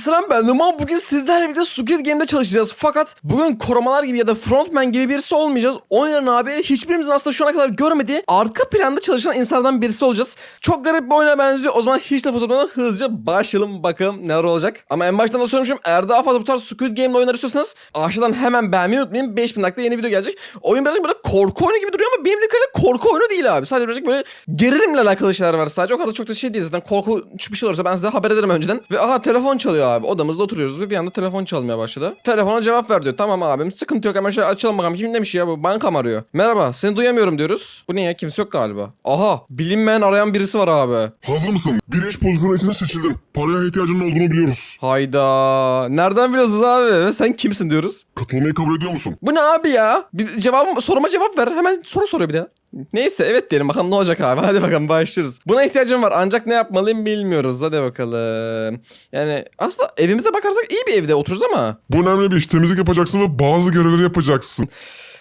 selam ben Numan. Bugün sizlerle birlikte Squid Game'de çalışacağız. Fakat bugün korumalar gibi ya da frontman gibi birisi olmayacağız. Onun abi hiçbirimizin aslında şu ana kadar görmediği arka planda çalışan insanlardan birisi olacağız. Çok garip bir oyuna benziyor. O zaman hiç laf uzatmadan hızlıca başlayalım bakalım neler olacak. Ama en baştan da söylemişim eğer daha fazla bu tarz Squid Game'de oyunlar istiyorsanız aşağıdan hemen beğenmeyi unutmayın. 5000 dakika yeni video gelecek. Oyun birazcık böyle korku oyunu gibi duruyor ama benim de korku oyunu değil abi. Sadece birazcık böyle gerilimle alakalı şeyler var sadece. O kadar çok da şey değil zaten. Korku bir şey olursa ben size haber ederim önceden. Ve aha telefon çalıyor abi. Odamızda oturuyoruz ve bir anda telefon çalmaya başladı. Telefona cevap ver diyor. Tamam abim sıkıntı yok hemen şöyle açalım bakalım. Kim demiş ya bu banka mı arıyor? Merhaba seni duyamıyorum diyoruz. Bu ne ya kimse yok galiba. Aha bilinmeyen arayan birisi var abi. Hazır mısın? Bir iş pozisyonu için seçildin. Paraya ihtiyacının olduğunu biliyoruz. Hayda. Nereden biliyorsunuz abi? Ve sen kimsin diyoruz. Katılmayı kabul ediyor musun? Bu ne abi ya? Bir cevabım soruma cevap ver. Hemen soru soruyor bir daha. Neyse evet diyelim bakalım ne olacak abi. Hadi bakalım başlıyoruz. Buna ihtiyacım var ancak ne yapmalıyım bilmiyoruz. Hadi bakalım. Yani aslında evimize bakarsak iyi bir evde otururuz ama. Bu önemli bir iş. Temizlik yapacaksın ve bazı görevleri yapacaksın.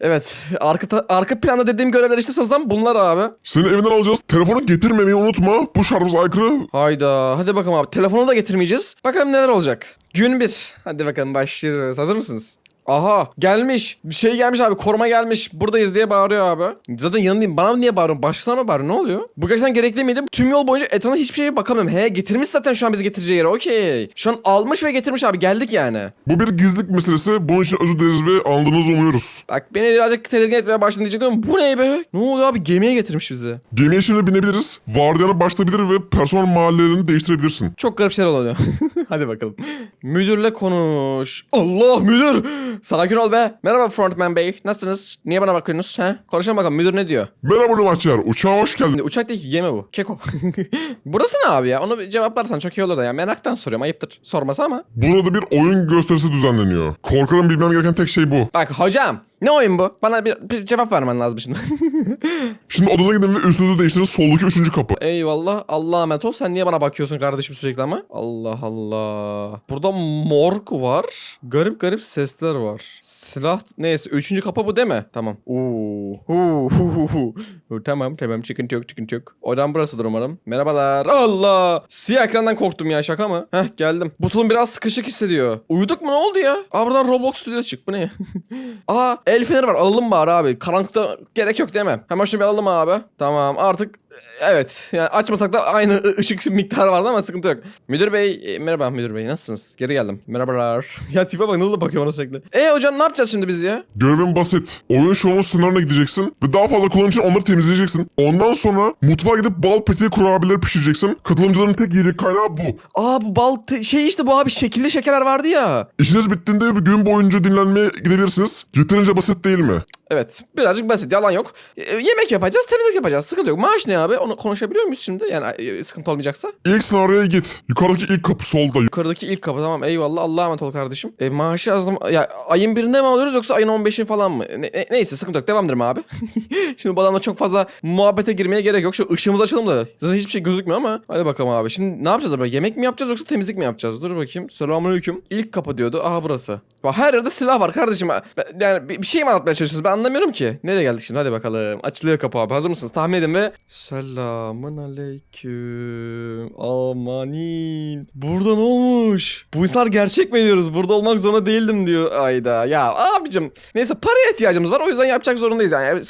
Evet arka, arka planda dediğim görevler işte sazdan bunlar abi. Seni evinden alacağız. Telefonu getirmemeyi unutma. Bu şartımıza aykırı. Hayda hadi bakalım abi telefonu da getirmeyeceğiz. Bakalım neler olacak. Gün bir. Hadi bakalım başlıyoruz. Hazır mısınız? Aha gelmiş. Bir şey gelmiş abi koruma gelmiş. Buradayız diye bağırıyor abi. Zaten yanındayım. Bana niye bağırıyorsun? Başkasına mı bağırıyorsun? Ne oluyor? Bu gerçekten gerekli miydi? Tüm yol boyunca etrafına hiçbir şeye bakamıyorum. He getirmiş zaten şu an bizi getireceği yere. Okey. Şu an almış ve getirmiş abi. Geldik yani. Bu bir gizlilik meselesi. Bunun için özür dileriz ve anladığınızı umuyoruz. Bak beni birazcık tedirgin etmeye başladın diyecektim bu ne be? Ne oluyor abi? Gemiye getirmiş bizi. Gemiye şimdi binebiliriz. Vardiyana başlayabilir ve personel mahallelerini değiştirebilirsin. Çok garip şeyler oluyor. Hadi bakalım. Müdürle konuş. Allah müdür. Sakin ol be. Merhaba frontman bey. Nasılsınız? Niye bana bakıyorsunuz? He? Konuşalım bakalım müdür ne diyor? Merhaba Numaçlar. Uçağa hoş geldin. Uçak değil ki gemi bu. Keko. Burası ne abi ya? Onu bir cevaplarsan çok iyi olur da ya. Meraktan soruyorum ayıptır. Sorması ama. Burada bir oyun gösterisi düzenleniyor. Korkarım bilmem gereken tek şey bu. Bak hocam. Ne oyun bu? Bana bir, bir cevap vermen lazım şimdi. Şimdi odanıza gidin ve üstünüzü değiştirin. Soldaki üçüncü kapı. Eyvallah. Allah'a emanet ol. Sen niye bana bakıyorsun kardeşim sürekli ama? Allah Allah. Burada morg var. Garip garip sesler var. Silah neyse. Üçüncü kapı bu değil mi? Tamam. Oo. Hu, hu, hu, hu. Hu, Tamam tamam. Çıkıntı yok çıkıntı yok. Odam burasıdır umarım. Merhabalar. Allah. Siyah ekrandan korktum ya şaka mı? Heh geldim. Butonum biraz sıkışık hissediyor. Uyuduk mu ne oldu ya? Aa buradan Roblox Studio çık. Bu ne ya? Aa el feneri var. Alalım bari abi. Karanlıkta gerek yok değil mi? Hemen şunu bir alalım abi. Tamam artık Evet. Yani açmasak da aynı ışık miktarı vardı ama sıkıntı yok. Müdür bey, e, merhaba müdür bey. Nasılsınız? Geri geldim. Merhabalar. ya tipe bak nasıl bakıyor bana sürekli. E hocam ne yapacağız şimdi biz ya? Görevin basit. Oyun şovunun sınırına gideceksin ve daha fazla kullanım için onları temizleyeceksin. Ondan sonra mutfağa gidip bal petiye kurabiyeleri pişireceksin. Katılımcıların tek yiyecek kaynağı bu. Aa bu bal te- şey işte bu abi şekilli şekerler vardı ya. İşiniz bittiğinde bir gün boyunca dinlenmeye gidebilirsiniz. Yeterince basit değil mi? Evet birazcık basit yalan yok. E, yemek yapacağız temizlik yapacağız sıkıntı yok. Maaş ne abi onu konuşabiliyor muyuz şimdi? Yani e, sıkıntı olmayacaksa. İlk senaryoya git. Yukarıdaki ilk kapı solda. Yukarıdaki ilk kapı tamam eyvallah Allah'a emanet ol kardeşim. E, maaşı yazdım. Ya ayın birinde mi alıyoruz yoksa ayın 15'in falan mı? Ne- ne- neyse sıkıntı yok devam edelim abi. Şimdi bu adamla çok fazla muhabbete girmeye gerek yok. Şu ışığımızı açalım da. Zaten hiçbir şey gözükmüyor ama. Hadi bakalım abi. Şimdi ne yapacağız abi? Yemek mi yapacağız yoksa temizlik mi yapacağız? Dur bakayım. Selamünaleyküm. İlk kapı diyordu. Aha burası. Bak her yerde silah var kardeşim. Ben- yani bir, bir şey mi anlatmaya çalışıyorsunuz? Ben anlamıyorum ki. Nereye geldik şimdi? Hadi bakalım. Açılıyor kapı abi. Hazır mısınız? Tahmin edin ve... Selamun aleyküm. Amanin. Burada ne olmuş? Bu insanlar gerçek mi diyoruz? Burada olmak zorunda değildim diyor. Ayda. Ya abicim. Neyse paraya ihtiyacımız var. O yüzden yapacak zorundayız yani.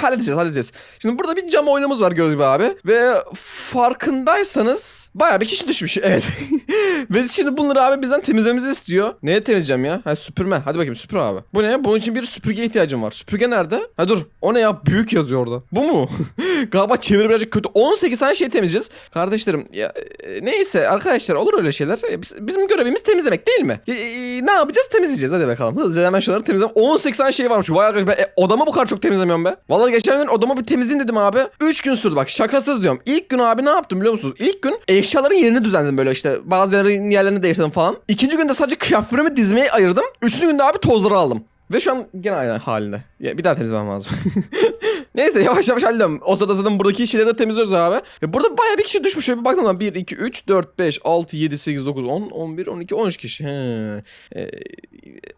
Halledeceğiz halledeceğiz. Şimdi burada bir cam oyunumuz var gördüğünüz gibi abi. Ve farkındaysanız bayağı bir kişi düşmüş. Evet. Ve şimdi bunları abi bizden temizlememizi istiyor. Neye temizleyeceğim ya? Ha süpürme. Hadi bakayım süpür abi. Bu ne? Bunun için bir süpürge ihtiyacım var. Süpürge nerede? Ha dur. O ne ya? Büyük yazıyor orada. Bu mu? Galiba çeviri birazcık kötü. 18 tane şey temizleyeceğiz. Kardeşlerim ya e, neyse arkadaşlar olur öyle şeyler. Biz- bizim görevimiz temizlemek değil mi? E, ne yapacağız? Temizleyeceğiz. Hadi bakalım. Hızlıca hemen şunları temizleyelim. 18 tane şey varmış. Vay arkadaş ben e, odamı bu kadar çok temizlemiyorum be. Vallahi geçen gün odamı bir temizleyin dedim abi. 3 gün sürdü bak şakasız diyorum. İlk gün abi ne yaptım biliyor musunuz? İlk gün eşyaların yerini düzenledim böyle işte. Bazılarının yerlerini değiştirdim falan. İkinci günde sadece kıyafetlerimi dizmeye ayırdım. Üçüncü günde abi tozları aldım. Ve şu an gene aynı halinde. Bir daha temizlemem lazım. Neyse yavaş yavaş hallediyorum. O sırada zaten buradaki şeyleri de temizliyoruz abi. Ve burada bayağı bir kişi düşmüş. Şöyle bir baktım lan. 1, 2, 3, 4, 5, 6, 7, 8, 9, 10, 11, 12, 13 kişi. He. Ee,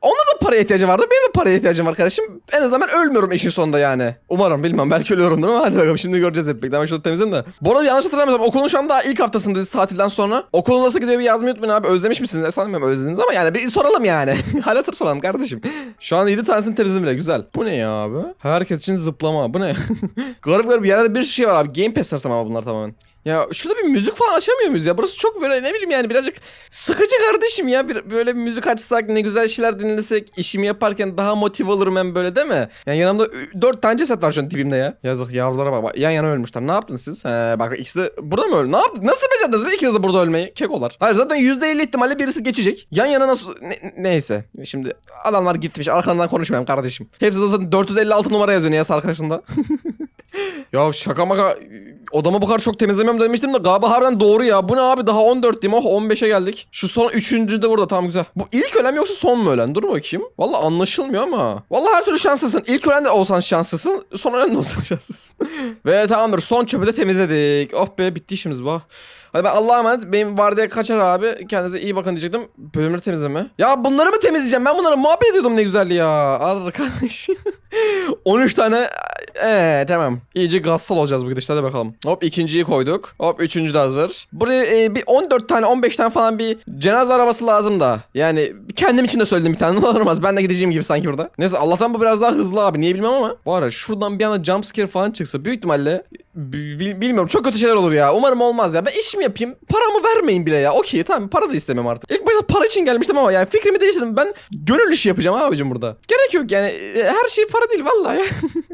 ona da paraya ihtiyacı vardı. Benim de paraya ihtiyacım var kardeşim. En azından ben ölmüyorum işin sonunda yani. Umarım bilmem. Belki ölüyorumdur ama hadi bakalım şimdi göreceğiz hep birlikte. Ben şurada temizledim de. Bu arada yanlış hatırlamıyorsam okulun şu an daha ilk haftasındayız tatilden sonra. Okulun nasıl gidiyor bir yazmayı unutmayın abi. Özlemiş misiniz? E, Sanmıyorum özlediniz ama yani bir soralım yani. Hal hatır soralım kardeşim. Şu an 7 tanesini temizledim bile güzel. Bu ne ya abi? Herkes için zıplama. Bu ne? garip garip yerde bir şey var abi. Game Pass ama bunlar tamamen. Ya şurada bir müzik falan açamıyor muyuz ya? Burası çok böyle ne bileyim yani birazcık sıkıcı kardeşim ya. Bir, böyle bir müzik açsak ne güzel şeyler dinlesek işimi yaparken daha motive olurum hem böyle değil mi? Yani yanımda 4 tane ceset var şu an dibimde ya. Yazık yavrulara bak. bak. Yan yana ölmüşler. Ne yaptınız siz? He, bak ikisi de burada mı öldü? Ne yaptınız? Nasıl becerdiniz be ikiniz de burada ölmeyi? Kekolar. Hayır zaten %50 ihtimalle birisi geçecek. Yan yana nasıl... Ne- neyse. Şimdi adamlar gitmiş. Arkandan konuşmayalım kardeşim. Hepsi de zaten 456 numara yazıyor niyeyse arkadaşında. Ya şaka maka odamı bu kadar çok temizlemiyorum demiştim de galiba harbiden doğru ya. Bu ne abi daha 14 değil mi? Oh 15'e geldik. Şu son üçüncü de burada tamam güzel. Bu ilk ölen yoksa son mu ölen? Dur bakayım. Valla anlaşılmıyor ama. Valla her türlü şanslısın. İlk ölen de olsan şanslısın. Son ölen de olsan şanslısın. Ve tamamdır son çöpü de temizledik. Oh be bitti işimiz bak. Hadi ben Allah'a emanet. Benim vardiya kaçar abi. Kendinize iyi bakın diyecektim. Bölümleri temizleme. Ya bunları mı temizleyeceğim? Ben bunları muhabbet ediyordum ne güzel ya. Arkadaş. 13 tane ee tamam. İyice gassal olacağız bu gidişte hadi bakalım. Hop ikinciyi koyduk. Hop üçüncü de hazır. Buraya e, bir 14 tane 15 tane falan bir cenaze arabası lazım da. Yani kendim için de söyledim bir tane ne olur olmaz. Ben de gideceğim gibi sanki burada. Neyse Allah'tan bu biraz daha hızlı abi. Niye bilmem ama. Var ya şuradan bir anda jumpscare falan çıksa büyük ihtimalle Bil- bilmiyorum çok kötü şeyler olur ya. Umarım olmaz ya. Ben iş mi yapayım? Paramı vermeyin bile ya. Okey tamam para da istemem artık. İlk başta para için gelmiştim ama yani fikrimi değiştirdim. Ben gönül işi yapacağım abicim burada. Gerek yok yani. E, Her şey para değil vallahi ya.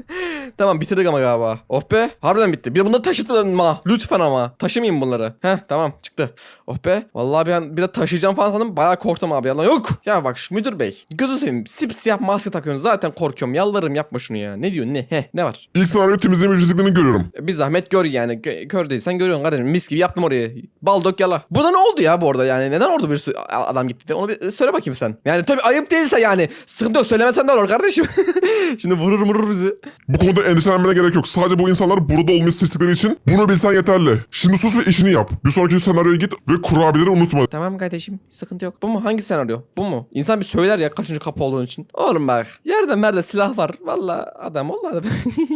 tamam bitirdik ama galiba. Oh be. Harbiden bitti. Bir de bunları taşıtma. Lütfen ama. Taşımayayım bunları. Heh tamam çıktı. Oh be. Vallahi bir, an, bir de taşıyacağım falan sandım. Bayağı korktum abi. Yalan yok. Ya bak şu müdür bey. Gözü seveyim. Sipsiyah maske takıyorsun. Zaten korkuyorum. Yalvarırım yapma şunu ya. Ne diyorsun ne? Heh ne var? İlk senaryo temizleme ücretlerini görüyorum. Bir zahmet gör yani. Gö- kör değilsen görüyorsun kardeşim. Mis gibi yaptım orayı. Baldok yala. Burada ne oldu ya bu arada yani? Neden orada bir adam gitti? Onu bir söyle bakayım sen. Yani tabii ayıp değilse yani. Sıkıntı yok. Söylemesen de olur kardeşim. Şimdi vurur vurur bizi. Bu konuda endişelenmene gerek yok. Sadece bu insanlar burada olmayı seçtikleri için bunu bilsen yeterli. Şimdi sus ve işini yap. Bir sonraki senaryoya git ve kurabiyeleri unutma. Tamam kardeşim. Sıkıntı yok. Bu mu? Hangi senaryo? Bu mu? İnsan bir söyler ya kaçıncı kapı olduğun için. Oğlum bak. Yerde merde silah var. Valla adam ol adam.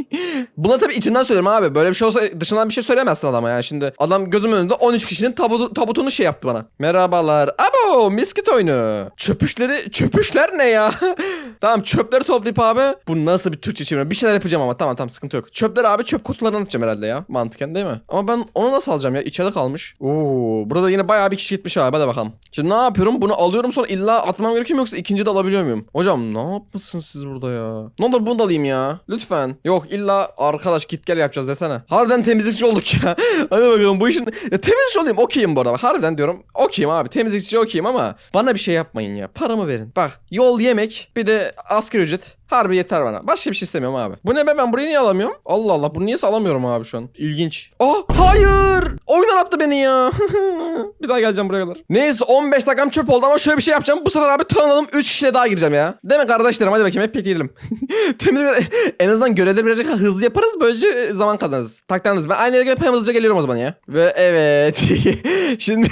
Buna tabii içinden söylüyorum abi. Böyle bir şey olsa dışından bir şey söylemezsin adama yani. Şimdi adam gözümün önünde 13 kişinin tabutu, tabutunu şey yaptı bana. Merhabalar. Abo miskit oyunu. Çöpüşleri, çöpüşler ne ya? tamam çöpleri toplayıp abi. Bu nasıl bir Türkçe çevirme? Bir şeyler yapacağım ama tamam tamam sıkıntı yok. Çöpleri abi çöp kutularına atacağım herhalde ya. Mantıken değil mi? Ama ben onu nasıl alacağım ya? İçeride kalmış. Oo, burada yine bayağı bir kişi gitmiş abi. Hadi bakalım. Şimdi ne yapıyorum? Bunu alıyorum sonra illa atmam gerekiyor mu yoksa ikinci de alabiliyor muyum? Hocam ne yapmışsınız siz burada ya? Ne olur bunu da alayım ya. Lütfen. Yok illa arkadaş git gel yapacağız desene. Harbiden temizlikçi olduk ya. Hadi bakalım bu işin... Ya, temizlikçi olayım okeyim bu arada. Bak, harbiden diyorum okeyim abi. Temizlikçi okeyim ama bana bir şey yapmayın ya. Paramı verin. Bak yol yemek bir de asgari ücret. Harbi yeter bana. Başka bir şey istemiyorum abi. Bu ne be ben burayı niye alamıyorum? Allah Allah bunu niye alamıyorum abi şu an? İlginç. Oh hayır. Oyundan attı beni ya. bir daha geleceğim buraya kadar. Neyse 15 dakikam çöp oldu ama şöyle bir şey yapacağım. Bu sefer abi tanıdım 3 kişiyle daha gireceğim ya. Değil mi kardeşlerim? Hadi bakayım hep birlikte gidelim. Temizlik en azından görevleri birazcık hızlı yaparız. Böylece zaman kazanırız. Taktanız. Ben aynı yere gelip hızlıca geliyorum o zaman ya. Ve evet. Şimdi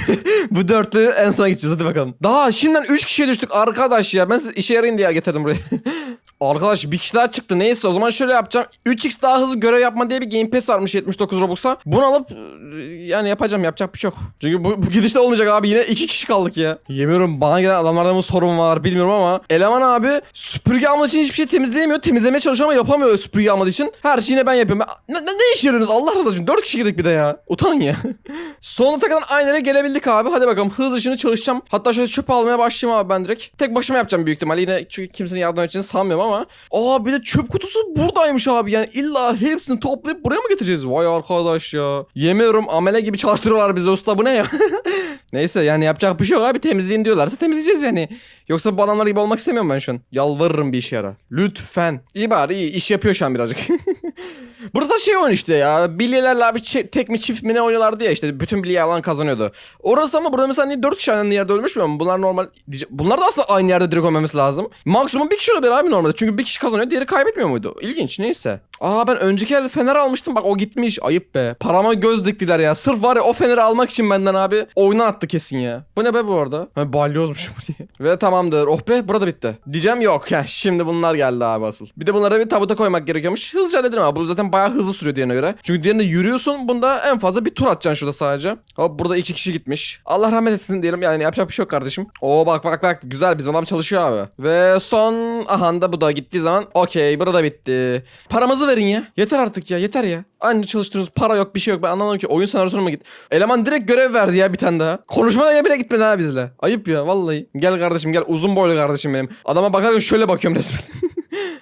bu dörtlü en sona gideceğiz. Hadi bakalım. Daha şimdiden 3 kişiye düştük arkadaş ya. Ben size işe yarayın diye getirdim buraya. Arkadaş bir kişi daha çıktı. Neyse o zaman şöyle yapacağım. 3x daha hızlı görev yapma diye bir Game Pass varmış 79 Robux'a. Bunu alıp e, yani yapacağım. Yapacak bir şey yok. Çünkü bu, bu gidişte olmayacak abi. Yine iki kişi kaldık ya. Yemiyorum bana gelen adamlarda mı sorun var bilmiyorum ama eleman abi süpürge almak için hiçbir şey temizleyemiyor. Temizlemeye çalışıyor ama yapamıyor süpürge almak için. Her şeyi yine ben yapıyorum. Ne, ne, ne iş yarıyorsunuz Allah razı olsun. 4 kişi girdik bir de ya. Utanın ya. Sonuna takılan aynı yere gelebildik abi. Hadi bakalım hızlı şimdi çalışacağım. Hatta şöyle çöp almaya başlayayım abi ben direkt. Tek başıma yapacağım büyük ihtimalle. Yine çünkü kimsenin yardım edeceğini sanmıyorum ama. Aa bir de çöp kutusu buradaymış abi. Yani illa hepsini toplayıp buraya mı getireceğiz? Vay arkadaş ya. Yemiyorum amele gibi çalıştırıyorlar bizi usta bu ne ya? Neyse yani yapacak bir şey yok abi temizleyin diyorlarsa temizleyeceğiz yani. Yoksa bu adamlar gibi olmak istemiyorum ben şu an. Yalvarırım bir işe yara. Lütfen. İyi bari iyi iş yapıyor şu an birazcık. Burada şey oyun işte ya. Bilyelerle abi tek mi çift mi ne oynuyorlardı ya işte. Bütün bilye alan kazanıyordu. Orası ama burada mesela niye 4 kişi aynı yerde ölmüş mü? Bunlar normal. Bunlar da aslında aynı yerde direkt ölmemesi lazım. Maksimum bir kişi olabilir abi normalde. Çünkü bir kişi kazanıyor diğeri kaybetmiyor muydu? İlginç neyse. Aa ben önceki elde fener almıştım bak o gitmiş. Ayıp be. Parama göz diktiler ya. Sırf var ya o feneri almak için benden abi oyuna attı kesin ya. Bu ne be bu arada? Ha, balyozmuş bu diye. Ve tamamdır. Oh be burada bitti. Diyeceğim yok. Ya şimdi bunlar geldi abi asıl. Bir de bunlara bir tabuta koymak gerekiyormuş. Hızlıca halledelim abi. Bu zaten bayağı hızlı sürüyor diğerine göre. Çünkü diğerinde yürüyorsun. Bunda en fazla bir tur atacaksın şurada sadece. Hop burada iki kişi gitmiş. Allah rahmet etsin diyelim. Yani yapacak bir şey yok kardeşim. Oo bak bak bak. Güzel bizim adam çalışıyor abi. Ve son aha da bu da gittiği zaman okey burada bitti. Paramızı verin ya. Yeter artık ya yeter ya. Anca çalıştırıyoruz para yok bir şey yok ben anlamadım ki oyun senaryosuna mı git? Eleman direkt görev verdi ya bir tane daha. Konuşmaya bile gitmedi ha bizle. Ayıp ya vallahi. Gel kardeşim gel uzun boylu kardeşim benim. Adama bakarken şöyle bakıyorum resmen.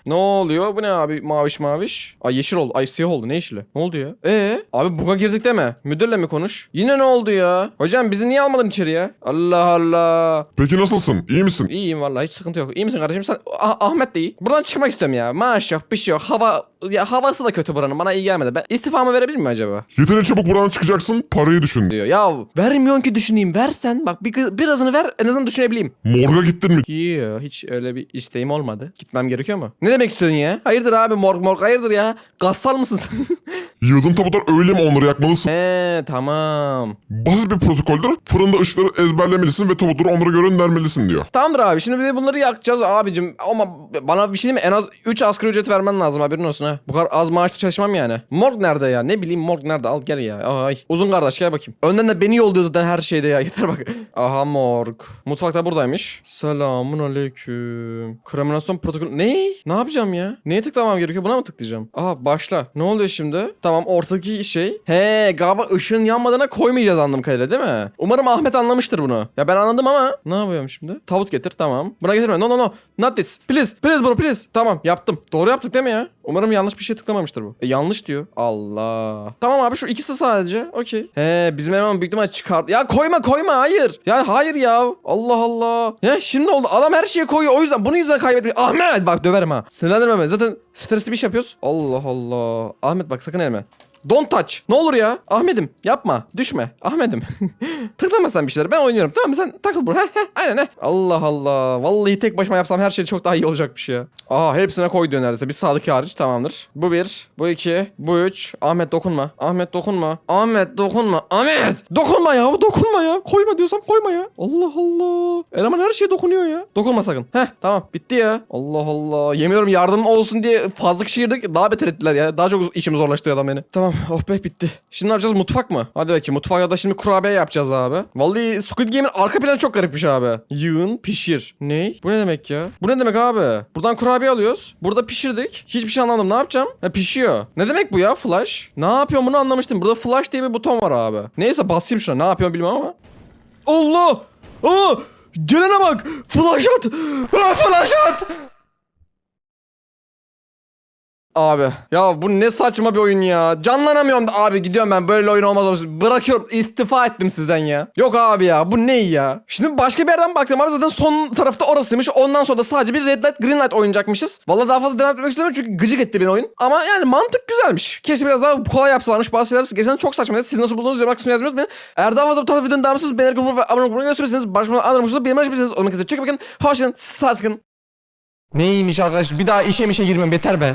ne oluyor? Bu ne abi maviş maviş? Ay yeşil oldu. Ay siyah oldu. Ne yeşili? Ne oldu ya? Ee, abi buga girdik deme. Müdürle mi konuş? Yine ne oldu ya? Hocam bizi niye almadın içeriye? Allah Allah. Peki nasılsın? İyi misin? İyiyim vallahi hiç sıkıntı yok. İyi misin kardeşim? Sen Ah- Ahmet de iyi. Buradan çıkmak istiyorum ya. Maaş yok, bir şey yok. Hava ya havası da kötü buranın. Bana iyi gelmedi. Ben istifamı verebilir miyim acaba? Yeterin çabuk buradan çıkacaksın. Parayı düşün. Diyor. Ya vermiyorsun ki düşüneyim. Versen bak bir, birazını ver en azından düşünebileyim. Morga gittin mi? Yok hiç öyle bir isteğim olmadı. Gitmem gerekiyor mu? Ne demek istiyorsun ya? Hayırdır abi morg morg hayırdır ya? Gassal mısın sen? Yığdığın tabutlar öyle mi onları yakmalısın? He tamam. Basit bir protokoldür. Fırında ışıkları ezberlemelisin ve tabutları onlara göre önermelisin diyor. Tamamdır abi şimdi bir de bunları yakacağız abicim. Ama bana bir şey diyeyim mi? En az 3 asgari ücret vermen lazım haberin olsun ha. Bu kadar az maaşlı çalışmam yani. Morg nerede ya? Ne bileyim morg nerede? Al gel ya. Ay. Uzun kardeş gel bakayım. Önden de beni yolluyor zaten her şeyde ya. Yeter bak. Aha morg. Mutfakta buradaymış. Selamun aleyküm. Kriminasyon protokolü. Ne? Ne yapacağım ya? Neye tıklamam gerekiyor? Buna mı tıklayacağım? Aha başla. Ne oluyor şimdi? Tamam ortadaki şey. He galiba ışığın yanmadığına koymayacağız anladığım kadarıyla değil mi? Umarım Ahmet anlamıştır bunu. Ya ben anladım ama ne yapıyorum şimdi? Tavut getir tamam. Buna getirme. No no no. Not this. Please. Please bro please. Tamam yaptım. Doğru yaptık değil mi ya? Umarım yanlış bir şey tıklamamıştır bu. E, yanlış diyor. Allah. Tamam abi şu ikisi sadece. Okey. He bizim eleman büyük ihtimalle çıkardı. Ya koyma koyma hayır. Ya hayır ya. Allah Allah. Ya şimdi oldu. Adam her şeye koyuyor. O yüzden bunun yüzünden kaybetmiş. Ahmet bak döverim ha. Sinirlendirme beni. Zaten stresli bir iş yapıyoruz. Allah Allah. Ahmet bak sakın elme. время. Don't touch. Ne olur ya. Ahmet'im yapma. Düşme. Ahmet'im. Tıklama sen bir şeyler. Ben oynuyorum. Tamam mı? Sen takıl buraya. Aynen he. Allah Allah. Vallahi tek başıma yapsam her şey çok daha iyi olacakmış ya. Aa hepsine koy diyor neredeyse. Bir sağdaki hariç tamamdır. Bu bir. Bu iki. Bu üç. Ahmet dokunma. Ahmet dokunma. Ahmet dokunma. Ahmet! Dokunma ya. Dokunma ya. Koyma diyorsam koyma ya. Allah Allah. Eleman her şeye dokunuyor ya. Dokunma sakın. Heh tamam. Bitti ya. Allah Allah. Yemin ediyorum yardım olsun diye fazla kişi. Daha beter ettiler ya. Daha çok işimi zorlaştırıyor adam beni. Tamam. Oh be bitti. Şimdi ne yapacağız? Mutfak mı? Hadi bakayım. Mutfakta da şimdi kurabiye yapacağız abi. Vallahi Squid Game'in arka planı çok garipmiş abi. Yığın pişir. Ne? Bu ne demek ya? Bu ne demek abi? Buradan kurabiye alıyoruz. Burada pişirdik. Hiçbir şey anlamadım. Ne yapacağım? Ha pişiyor. Ne demek bu ya? Flash. Ne yapıyorum bunu anlamıştım. Burada flash diye bir buton var abi. Neyse basayım şuna. Ne yapıyorum bilmiyorum ama. Allah! Aa! Gelene bak! Flash at! Aa, flash at! Abi ya bu ne saçma bir oyun ya. Canlanamıyorum da abi gidiyorum ben böyle oyun olmaz. Bırakıyorum istifa ettim sizden ya. Yok abi ya bu ne ya. Şimdi başka bir yerden baktım abi zaten son tarafta orasıymış. Ondan sonra da sadece bir red light green light oynayacakmışız. Vallahi daha fazla devam etmek istemiyorum çünkü gıcık etti beni oyun. Ama yani mantık güzelmiş. Keşke biraz daha kolay yapsalarmış. Bazı şeyler gerçekten çok saçmaydı. Siz nasıl buldunuz yorumlar kısmına yazmayı unutmayın. Eğer daha fazla bu tarz videonun devamı istiyorsanız beğenir grubunu ve abone olmayı gösterirseniz başvurmadan anlamışsınız. Benim açabilirsiniz. Olmak üzere çok iyi bakın. Hoşçakalın. Sağ olun. Neymiş arkadaş bir daha işe mişe girmem yeter be.